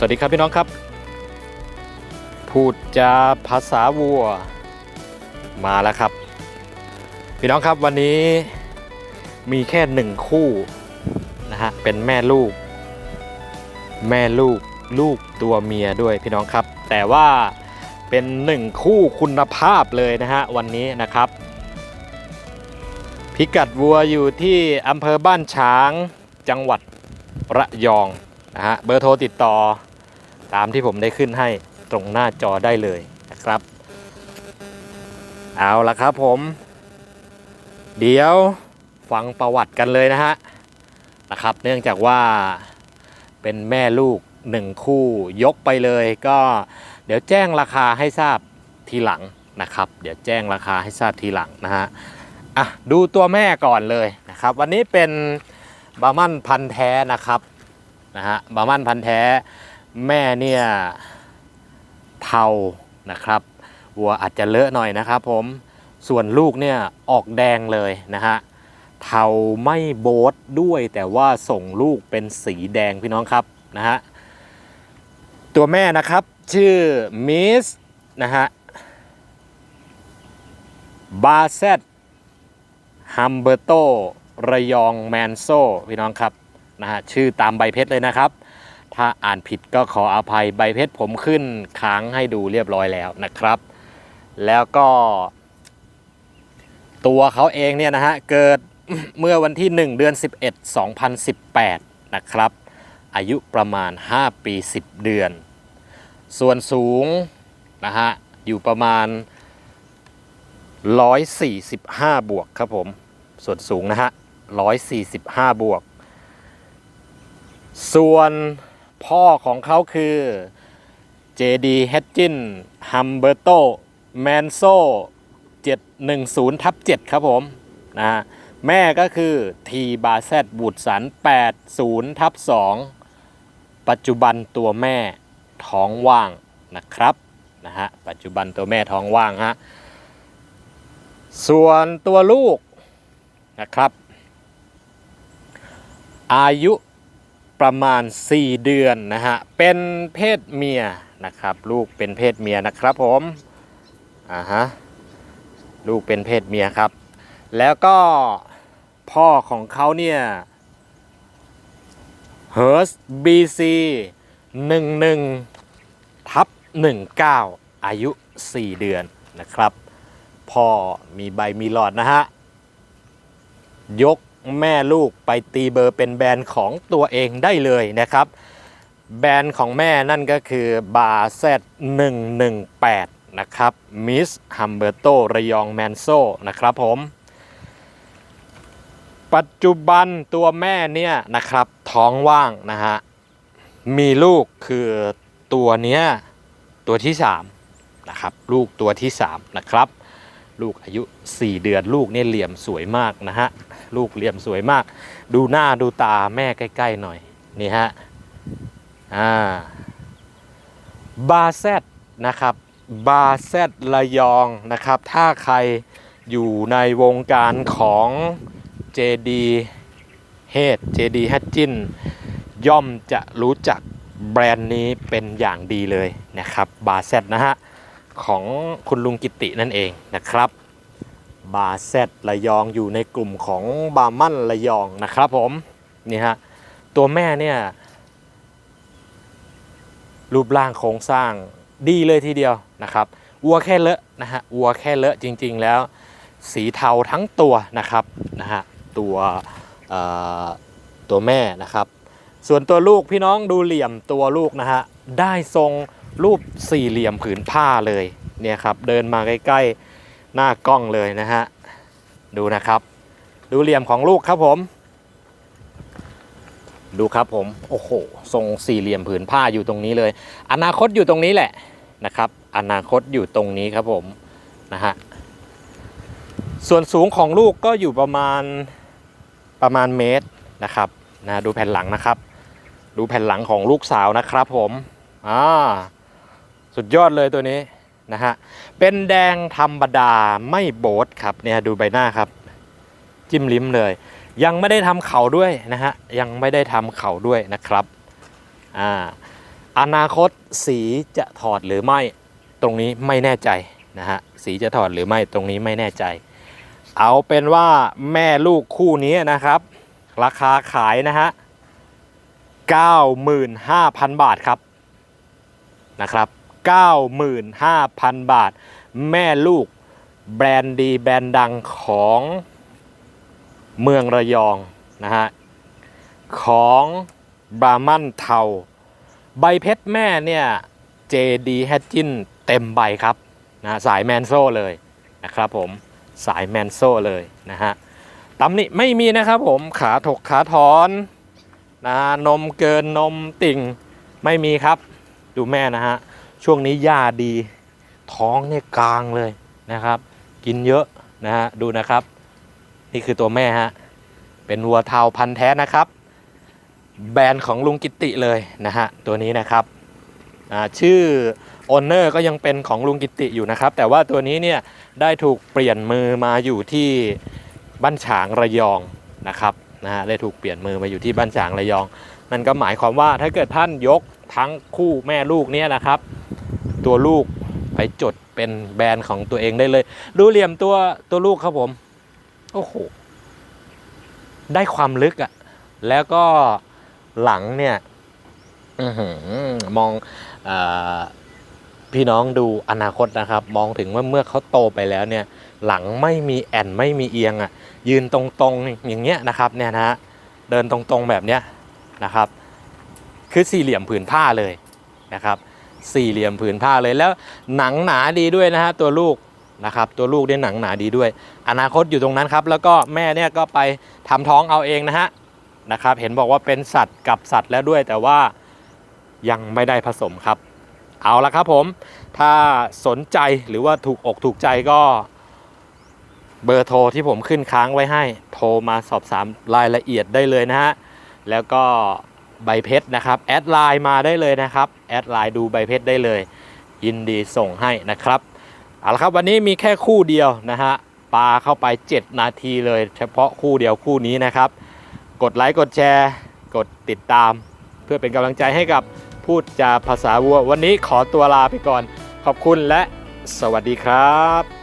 สวัสดีครับพี่น้องครับ พูดจาภาษาวัวมาแล้วครับ พี่น้องครับวันนี้มีแค่หนึ่งคู่นะฮะเป็นแม่ลูก แม่ลูกลูกตัวเมียด้วยพี่น้องครับ แต่ว่าเป็นหนึ่งคู่คุณภาพเลยนะฮะวันนี้นะครับ พิกัดวัวอยู่ที่อำเภอบ้านช้างจังหวัดระยองนะฮะเบอร์โทรติดต่อ ตามที่ผมได้ขึ้นให้ตรงหน้าจอได้เลยนะครับ เอาละครับผม เดี๋ยวฟังประวัติกันเลยนะฮะนะครับ เนื่องจากว่าเป็นแม่ลูกหนึ่งคู่ยกไปเลย ก็เดี๋ยวแจ้งราคาให้ทราบทีหลังนะครับ เดี๋ยวแจ้งราคาให้ทราบทีหลังนะฮะอะดูตัวแม่ก่อนเลยนะครับ วันนี้เป็นบาร์มันพันแท้นะครับนะฮะบาร์มันพันแท้ แม่เนี่ยเทานะครับวัวอาจจะเลอะหน่อยนะครับผมส่วนลูกเนี่ยออกแดงเลยนะฮะเทาไม่โบทด้วย แต่ว่าส่งลูกเป็นสีแดงพี่น้องครับนะฮะตัวแม่นะครับชื่อมิสนะฮะบาเซตฮัมเบอร์โตระยองแมนโซพี่น้องครับนะฮะชื่อตามใบเพชรเลยนะครับ ถ้าอ่านผิดก็ขออภัยใบเพชรผมขึ้นค้างให้ดูเรียบร้อยแล้วนะครับ แล้วก็ ตัวเขาเองเนี่ยนะฮะเกิดเมื่อวันที่ 1 เดือน 11 2018 นะครับ อายุประมาณ 5 ปี 10 เดือน ส่วนสูงนะฮะอยู่ประมาณ 145 บวกครับผม ส่วนสูงนะฮะ 145 บวก ส่วน พ่อของเขาคือ JD h e d g i n Humberto Manso 710ทับ7ครับผมนะฮะแม่ก็คือ T บาแซดบุตรสัน80ทับ2ปัจจุบันตัวแม่ท้องว่างนะครับนะฮะปัจจุบันตัวแม่ท้องว่างฮะส่วนตัวลูกนะครับ อายุ ประมาณ 4 เดือนนะฮะ เป็นเพศเมียนะครับ ลูกเป็นเพศเมียนะครับผมอ่าฮะลูกเป็นเพศเมียครับ แล้วก็พ่อของเขาเนี่ย h e r s BC 11ทับ19อายุ 4 เดือนนะครับ พ่อมีใบมีหลอดนะฮะ ยก แม่ลูกไปตีเบอร์เป็นแบรนด์ของตัวเองได้เลยนะครับ แบรนด์ของแม่นั่นก็คือบาเซต118 นะครับมิสฮัมเบอร์โตระยองแมนโซนะครับผมปัจจุบันตัวแม่เนี่ยนะครับท้องว่างนะฮะมีลูกคือตัวเนี้ยตัวที่3นะครับลูกตัวที่3นะครับ ลูกอายุ 4 เดือนลูกเนี่ยเหลี่ยมสวยมากนะฮะลูกเหลี่ยมสวยมาก ดูหน้าดูตาแม่ใกล้ ๆ หน่อยนี่ฮะอ่าบาแซดนะครับบาแซดระยองนะครับ ถ้าใครอยู่ในวงการของ JD h e d JD h a t c h i n ย่อมจะรู้จักแบรนด์นี้เป็นอย่างดีเลยนะครับบาแซดนะฮะ ของคุณลุงกิตินั่นเองนะครับบาแซดระยองอยู่ในกลุ่มของบามั่นระยองนะครับผมนี่ฮะตัวแม่เนี่ยรูปร่างโครงสร้างดีเลยทีเดียวนะครับวัวแค่เลอะนะฮะวัวแค่เลอะจริง ๆ แล้วสีเทาทั้งตัวนะครับนะฮะตัวตัวแม่นะครับ ส่วนตัวลูกพี่น้องดูเหลี่ยมตัวลูกนะฮะได้ทรง รูปสี่เหลี่ยมผืนผ้าเลยเนี่ยครับเดินมาใกล้ๆหน้ากล้องเลยนะฮะดูนะครับ ดูเหลี่ยมของลูกครับผม ดูครับผมโอ้โหทรงสี่เหลี่ยมผืนผ้าอยู่ตรงนี้เลย อนาคตอยู่ตรงนี้แหละนะครับ อนาคตอยู่ตรงนี้ครับผมนะฮะส่วนสูงของลูกก็อยู่ประมาณประมาณเมตรนะครับนะดูแผ่นหลังนะครับ ดูแผ่นหลังของลูกสาวนะครับผมอ่า สุดยอดเลยตัวนี้นะฮะเป็นแดงธรรมดาไม่โบดครับเนี่ยดูใบหน้าครับ จิ้มลิ้มเลย ยังไม่ได้ทำเขาด้วยนะฮะยังไม่ได้ทำเขาด้วยนะครับอ่าอนาคตสีจะถอดหรือไม่ตรงนี้ไม่แน่ใจนะฮะสีจะถอดหรือไม่ตรงนี้ไม่แน่ใจ เอาเป็นว่าแม่ลูกคู่นี้นะครับ ราคาขายนะฮะ 95,000 บาทครับนะครับ 95,000 บาท แม่ลูกแบรนด์ดีแบรนด์ดังของเมืองระยองนะฮะของบรามันเทา ใบเพชรแม่เนี่ย JD h a t c h i n เต็มใบครับนะสายแมนโซ่เลยนะครับผมสายแมนโซ่เลยนะฮะตำหนิไม่มีนะครับผมขาถกขาถอนนะนมเกินนมติ่งไม่มีครับ ดูแม่นะฮะ ช่วงนี้หญ้าดี ท้องเนี่ยกลางเลยนะครับ กินเยอะนะฮะดูนะครับ นี่คือตัวแม่ฮะเป็นวัวเทาพันธุ์แท้นะครับ แบรนด์ของลุงกิติเลยนะฮะตัวนี้นะครับชื่อโอนเนอร์ก็ยังเป็นของลุงกิติอยู่นะครับ แต่ว่าตัวนี้เนี่ยได้ถูกเปลี่ยนมือมาอยู่ที่บ้านฉางระยองนะครับนะฮะได้ถูกเปลี่ยนมือมาอยู่ที่บ้านฉางระยอง นั่นก็หมายความว่าถ้าเกิดท่านยกทั้งคู่แม่ลูกเนี่ยนะครับ ตัวลูกไปจดเป็นแบรนด์ของตัวเองได้เลย ดูเหลี่ยมตัวตัวลูกครับผม โอ้โห ได้ความลึกอะ่ะ แล้วก็หลังเนี่ยอมองอพี่น้องดูอนาคตนะครับ มองถึงว่าเมื่อเขาโตไปแล้วเนี่ย หลังไม่มีแอนไม่มีเอียงอะ่ะ ยืนตรงๆอย่างเงี้ยนะครับ เนี่ยนะฮะเดินตรงๆแบบเนี้ย นะครับ คือสี่เหลี่ยมผืนผ้าเลยนะครับ สี่เหลี่ยมผืนผ้าเลยแล้วหนังหนาดีด้วยนะฮะตัวลูกนะครับตัวลูกได้หนังหนาดีด้วย อนาคตอยู่ตรงนั้นครับ แล้วก็แม่เนี่ยก็ไปทำท้องเอาเองนะฮะนะครับ เห็นบอกว่าเป็นสัตว์กับสัตว์แล้วด้วย แต่ว่ายังไม่ได้ผสมครับ เอาละครับผม ถ้าสนใจหรือว่าถูกอกถูกใจก็เบอร์โทรที่ผมขึ้นค้างไว้ให้ โทรมาสอบถามรายละเอียดได้เลยนะฮะ แล้วก็ใบเพชรนะครับแอดไลน์มาได้เลยนะครับแอดไลน์ดูใบเพชรได้เลย ยินดีส่งให้นะครับเอาละครับวันนี้มีแค่คู่เดียวนะฮะปาเข้าไป 7 นาทีเลย เฉพาะคู่เดียวคู่นี้นะครับ กดไลค์กดแชร์ กดติดตาม เพื่อเป็นกำลังใจให้กับพูดจาภาษาวัว วันนี้ขอตัวลาไปก่อน ขอบคุณและสวัสดีครับ